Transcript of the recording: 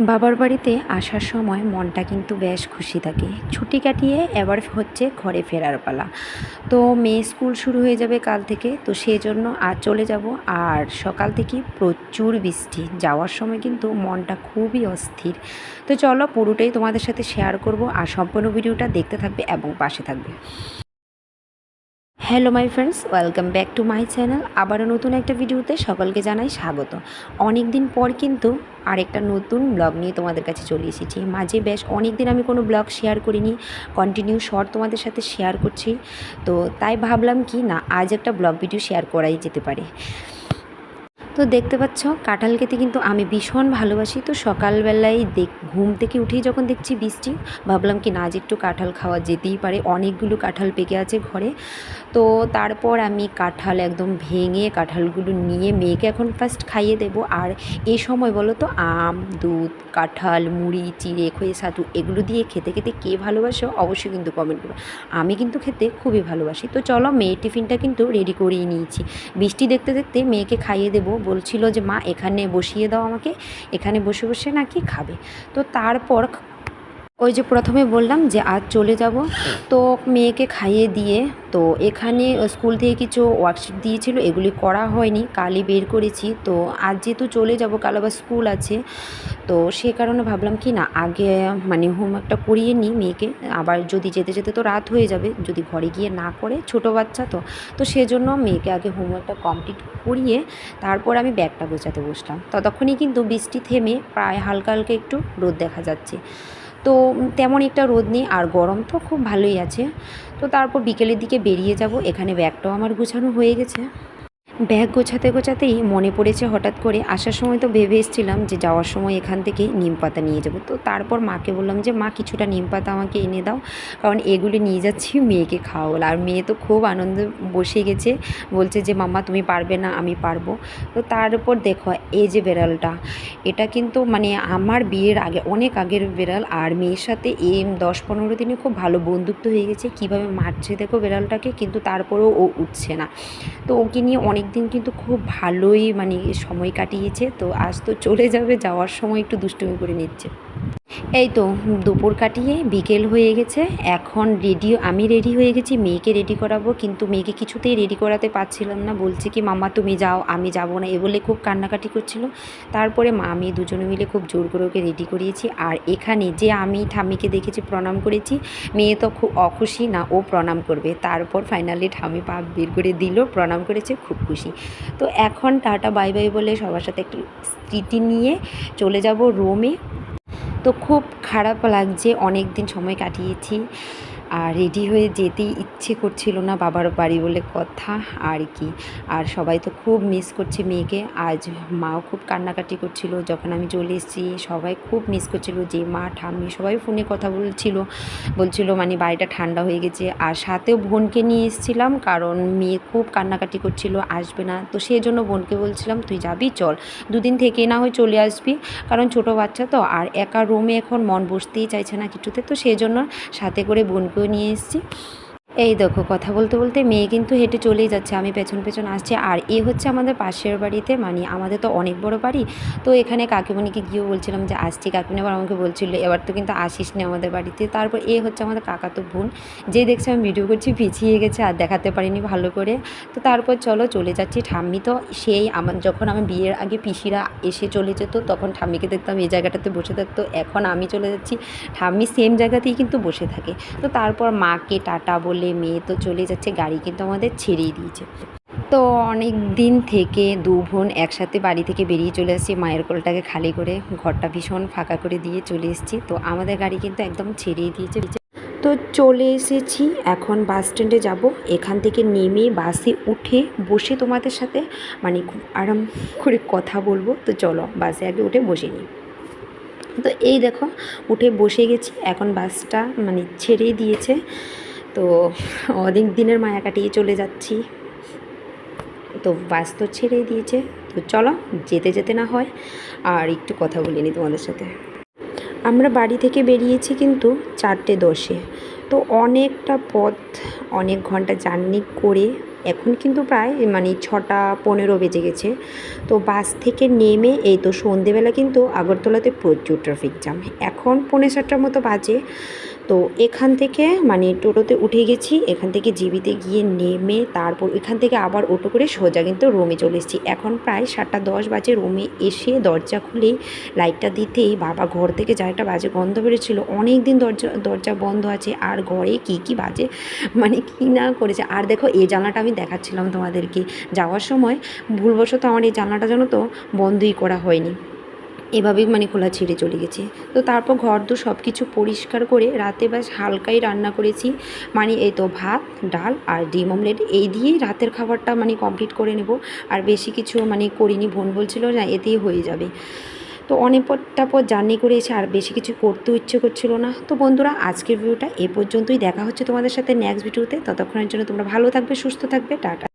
বাবার বাড়িতে আসার সময় মনটা কিন্তু বেশ খুশি থাকে। ছুটি কাটিয়ে এবার হচ্ছে ঘরে ফেরার পালা। তো মেয়ে স্কুল শুরু হয়ে যাবে কাল থেকে, তো সেই জন্য আর চলে যাব। আর সকাল থেকে প্রচুর বৃষ্টি। যাওয়ার সময় কিন্তু মনটা খুবই অস্থির। তো চলো পুরোটাই তোমাদের সাথে শেয়ার করব। আর সম্পূর্ণ ভিডিওটা দেখতে থাকবে এবং পাশে থাকবে। Hello my friends welcome back to my channel আবারও নতুন একটা ভিডিওতে সকলকে জানাই স্বাগত। অনেক দিন পর কিন্তু আরেকটা নতুন ব্লগ নিয়ে তোমাদের কাছে চলে এসেছি। মাঝে বেশ অনেক দিন আমি কোনো ব্লগ শেয়ার করিনি কন্টিনিউ শর্ট তোমাদের সাথে শেয়ার করছি। তো তাই ভাবলাম কি না, আজ একটা ব্লগ ভিডিও শেয়ার করাই যেতে পারে। তো দেখতে পাচ্ছ, কাঁঠাল খেতে কিন্তু আমি ভীষণ ভালোবাসি। তো সকালবেলায় দেখ, ঘুম থেকে উঠেই যখন দেখছি বৃষ্টি, ভাবলাম কি না আজ একটু কাঁঠাল খাওয়া যেতেই পারে। অনেকগুলো কাঁঠাল পেকে আছে ঘরে। তো তারপর আমি কাঁঠাল একদম ভেঙে কাঁঠালগুলো নিয়ে মেয়েকে এখন ফার্স্ট খাইয়ে দেবো। আর এই সময় বলো তো, আম, দুধ, কাঁঠাল, মুড়ি, চিড়ে খয়ে সাতু এগুলো দিয়ে খেতে খেতে কে ভালোবাসো অবশ্যই কিন্তু কমেন্ট করবে। আমি কিন্তু খেতে খুবই ভালোবাসি। তো চলো, মেয়ের টিফিনটা কিন্তু রেডি করেই নিয়েছি। বৃষ্টি দেখতে দেখতে মেয়েকে খাইয়ে দেবো। বলছিল যে মা এখানে বসিয়ে দাও আমাকে। এখানে বসে বসে নাকি খাবে? তো তারপর ওই যে প্রথমে বললাম যে আজ চলে যাব। তো মেয়েকে খাইয়ে দিয়ে তো এখানে স্কুল থেকে কিছু ওয়ার্কশিট দিয়েছিল, এগুলি করা হয়নি, কালই বের করেছি। তো আজ যেহেতু চলে যাব, কাল আবার স্কুল আছে। তো সে কারণে ভাবলাম কি না, আগে মানে হোমওয়ার্কটা করিয়ে নিই মেয়েকে। আবার যদি যেতে যেতে তো রাত হয়ে যাবে, যদি ঘরে গিয়ে না করে, ছোট বাচ্চা তো। তো সেজন্য মেয়েকে আগে হোমওয়ার্কটা কমপ্লিট করিয়ে তারপর আমি ব্যাগটা গোছাতে বসলাম। ততক্ষণই কিন্তু বৃষ্টি থেমে প্রায় হালকা হালকা একটু রোদ দেখা যাচ্ছে। তো তেমন একটা রোদ নেই আর গরম তো খুব ভালোই আছে। তো তারপর বিকেলের দিকে বেরিয়ে যাব। এখানে ব্যাগটাও আমার গুছানো হয়ে গেছে। ব্যাগ গোছাতে গোছাতেই মনে পড়েছে হঠাৎ করে, আসার সময় তো ভেবে এসেছিলাম যে যাওয়ার সময় এখান থেকে নিম পাতা নিয়ে যাব। তো তারপর মাকে বললাম যে, মা, কিছুটা নিম পাতা আমাকে এনে দাও, কারণ এগুলি নিয়ে যাচ্ছি, মেয়েকে খাওয়াবো। আর মেয়ে তো খুব আনন্দ বসে গেছে, বলছে যে, মাম্মা, তুমি পারবে না, আমি পারব। তো তার উপর দেখো, এই যে বেড়ালটা, এটা কিন্তু মানে আমার বিয়ের আগে, অনেক আগের বেড়াল, আর মেয়ের সাথে এই দশ পনেরো দিনে খুব ভালো বন্ধুত্ব হয়ে গেছে। কীভাবে মারছে দেখো বেড়ালটাকে, কিন্তু তারপরেও ও উঠছে না। তো ওকে নিয়ে অনেক দিন কিন্তু খুব ভালোই মানে সময় কাটিয়েছে, তো আজ তো চলে যাবে, যাওয়ার সময় একটু দুষ্টুমি করে নিচ্ছে। এই তো, দুপুর কাটিয়ে বিকেল হয়ে গেছে। এখন রেডি আমি রেডি হয়ে গেছি, মেয়েকে রেডি করাবো, কিন্তু মেয়েকে কিছুতেই রেডি করাতে পারছিলাম না। বলছে কি মামা তুমি যাও, আমি যাব না। এ বলে খুব কান্নাকাটি করছিল। তারপরে মা, আমি দুজনে মিলে খুব জোর করে ওকে রেডি করিয়েছি। আর এখানে যে আমি ঠাম্মিকে দেখেছি, প্রণাম করেছি, মেয়ে তো খুব অখুশি, না, ও প্রণাম করবে। তারপর ফাইনালি ঠাম্মি পা বের করে দিল, প্রণাম করেছে, খুব খুশি। তো এখন টাটা, বাই বাই বলে সবার সাথে একটু স্মৃতি নিয়ে চলে যাব রোমে তো খুব খারাপ লাগছে অনেক দিন সময় কাটিয়েছি। আর রেডি হয়ে যেতেই ইচ্ছে করছিল না বাবার বাড়ি বলে কথা আর কি। আর সবাই তো খুব মিস করছে মেয়েকে। আজ মাও খুব কান্নাকাটি করছিল। যখন আমি চলে এসেছি, সবাই খুব মিস করছিল যে মা, ঠাম্মি সবাই ফোনে কথা বলছিল। বলছিল মানে বাড়িটা ঠান্ডা হয়ে গেছে। আর সাথেও বোনকে নিয়ে এসেছিলাম কারণ মেয়ে খুব কান্নাকাটি করছিল, আসবে না। তো সেই জন্য বোনকে বলছিলাম, তুই যাবি? চল। দুদিন থেকে না হয় চলে আসবি। কারণ ছোট বাচ্চা তো। আর একা রুমে এখন মন বসতেই চাইছে না কিছুতে। তো সেই জন্য সাথে করে বোনকেও নিয়ে এসেছি এই দেখো, কথা বলতে বলতে মেয়ে কিন্তু হেঁটে চলেই যাচ্ছে, আমি পেছন পেছন আসছি। আর এ হচ্ছে আমাদের পাশের বাড়িতে মানে আমাদের তো অনেক বড় বাড়ি, তো এখানে কাকিমণিকে গিয়েও বলছিলাম যে, আসছি কাকিমণি। আবার আমাকে বলছিল, এবার তো কিন্তু আসিস না আমাদের বাড়িতে। তারপর এ হচ্ছে আমাদের কাকা তো বোন, যে দেখছে আমি ভিডিও করছি, পিছিয়ে গেছে আর দেখাতে পারিনি ভালো করে। তো তারপর চলো চলে যাচ্ছি ঠাম্মি তো, সেই আমার যখন আমার বিয়ের আগে পিসিরা এসে চলে যেত, তখন ঠাম্মিকে দেখতাম এই জায়গাটাতে বসে থাকতো। এখন আমি চলে যাচ্ছি, ঠাম্মি সেম জায়গাতেই কিন্তু বসে থাকে। তো তারপর মাকে, টাটা বলে মেয়ে তো চলে যাচ্ছে, গাড়ি কিন্তু আমাদের ছেড়েই দিয়েছে। তো অনেক দিন থেকে দু বোন একসাথে বাড়ি থেকে বেরিয়ে চলে আসছি, মায়ের কোলটাকে খালি করে ঘরটা ভীষণ ফাঁকা করে দিয়ে চলে এসেছি। তো আমাদের গাড়ি কিন্তু একদম ছেড়েই দিয়েছে। তো চলে এসেছি, এখন বাস স্ট্যান্ডে যাব। এখান থেকে নেমে বাসে উঠে বসে তোমাদের সাথে মানে খুব আরাম করে কথা বলব। তো চলো বাসে আগে উঠে বসে নিই। তো এই দেখো, উঠে বসে গেছি। এখন বাসটা মানে ছেড়েই দিয়েছে। তো অনেক দিনের মায়া কাটিয়ে চলে যাচ্ছি। তো বাস তো ছেড়েই দিয়েছে। তো চলো, যেতে যেতে না হয়। আর একটু কথা বলে নিই তোমাদের সাথে। আমরা বাড়ি থেকে বেরিয়েছি কিন্তু চারটে দশে। তো অনেকটা পথ, অনেক ঘণ্টা জার্নি করে এখন কিন্তু প্রায় মানে ছটা পনেরো বেজে গেছে। তো বাস থেকে নেমে, এই তো সন্ধেবেলা কিন্তু আগরতলাতে প্রচুর ট্রাফিক জ্যাম এখন পৌনে সাতটার মতো বাজে। তো এখান থেকে মানে টোটোতে উঠে গেছি, এখান থেকে জিবিতে গিয়ে নেমে তারপর এখান থেকে আবার অটো করে সোজা কিন্তু রুমে চলে এসেছি। এখন প্রায় সাতটা দশ বাজে, রুমে এসে দরজা খুলে লাইটটা দিতেই বাবা ঘর থেকে যা একটা বাজে গন্ধ বেরোচ্ছিলো। অনেক দিন দরজা দরজা বন্ধ আছে, আর ঘরে কী কী বাজে মানে কী না করেছে। আর দেখো এই জানলাটা আমি দেখাচ্ছিলাম তোমাদেরকে। যাওয়ার সময় ভুলবশত আমার এই জানলাটা যেন তো বন্ধই করা হয়নি। এভাবেই মানে খোলা ছেড়ে চলে গেছে। তো তারপর ঘর দু সব কিছু পরিষ্কার করে রাতে ব্যাস হালকাই রান্না করেছি। মানে এই তো ভাত, ডাল আর ডিম অমলেট এই দিয়েই রাতের খাবারটা মানে কমপ্লিট করে নেব। আর বেশি কিছু মানে করিনি, বোন বলছিল না এতেই হয়ে যাবে। তো অনেকটা পর জার্নি করে এসে আর বেশি কিছু করতেও ইচ্ছে করছিল না। তো বন্ধুরা, আজকের ভিডিওটা এ পর্যন্তই। দেখা হচ্ছে তোমাদের সাথে নেক্সট ভিডিওতে ততক্ষণের জন্য তোমরা ভালো থাকবে, সুস্থ থাকবে। টাটা।